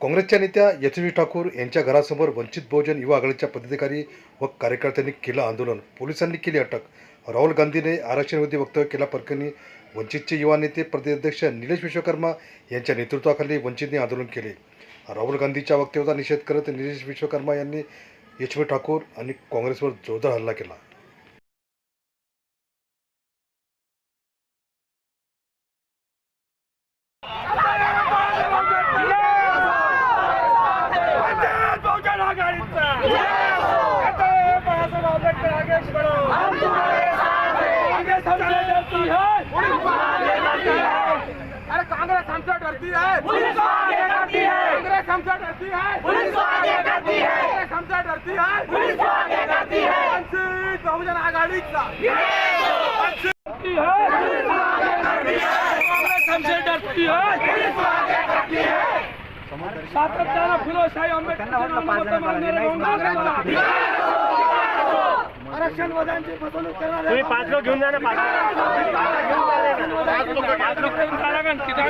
काँग्रेसच्या नेत्या यशस्वी ठाकूर यांच्या घरासमोर वंचित बहुजन युवा आघाडीच्या पदाधिकारी व कार्यकर्त्यांनी केलं आंदोलन. पोलिसांनी केली अटक. राहुल गांधीने आरक्षणविरोधी वक्तव्य केल्याप्रकरणी वंचितचे युवा नेते प्रदेशाध्यक्ष निलेश विश्वकर्मा यांच्या नेतृत्वाखाली वंचितने आंदोलन केले. राहुल गांधीच्या वक्तव्याचा निषेध करत निलेश विश्वकर्मा यांनी यशवी ठाकूर आणि काँग्रेसवर जोरदार हल्ला केला बहुजन आघाडीचा आता बाळासाहेब आंबेडकर आगे बढ़ो कांग्रेस हमसे डरती है अरे कांग्रेस हमसे डरती है पुलिस आगे करती है कांग्रेस हमसे डरती है पुलिस आगे करती है कांग्रेस हमसे डरती है पुलिस आगे करती है वंचित बहुजन आघाडीचा. वंचित कांग्रेस हमसे डरती है पुलिस करती है सातत्यानं फुलोशाही आरक्षण वदांची फसवणूक करणारे तुम्ही पाच लोक घेऊन जा ना पाच लोक पाच लोक घेऊन जा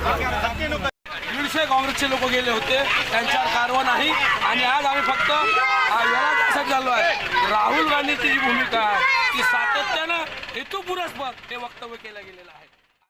दीडशे काँग्रेसचे लोक गेले होते. त्यांच्यावर कारवा नाही. आणि आज आम्ही फक्त याला झालो आहे. राहुल गांधीची जी भूमिका आहे ती सातत्यानं हेतुपुरस्पर हे वक्तव्य केलं गेलेलं आहे.